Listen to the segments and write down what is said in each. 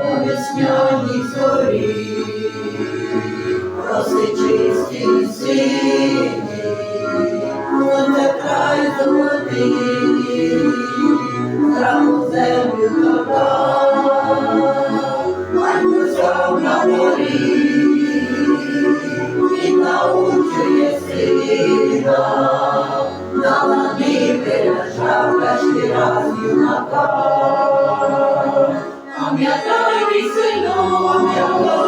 Объясняю. Pamiętaj mi, synu, pamiętaj.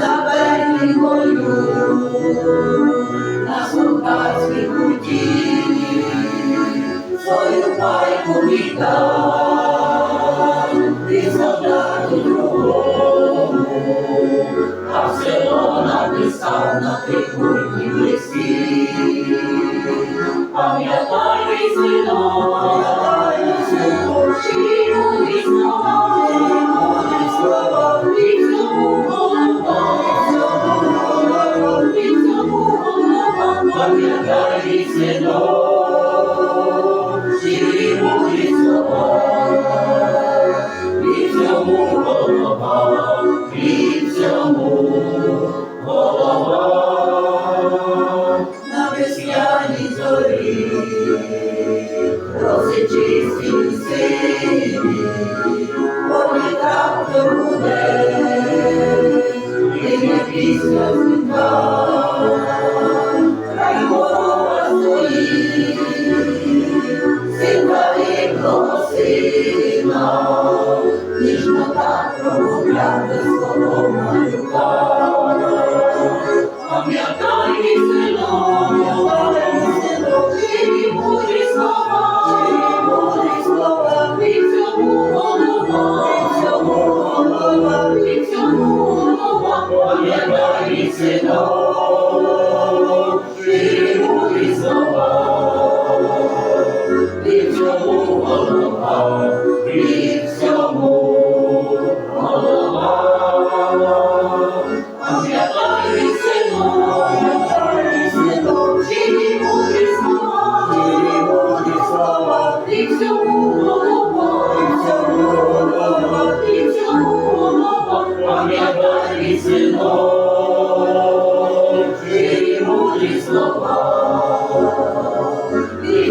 Заберемо нас у пацькій путі. Давай повідай, ти солдату другому, а все написав на тих бурні листі. Пам'ятай візьміно, пам'ятай візьміно, на весняній зорі, роси чисті у сині, полі трактор буде, дивна пісня звука, край корова стоїть, сина вікного сина, ніжно так прогуляти слово. Слова, і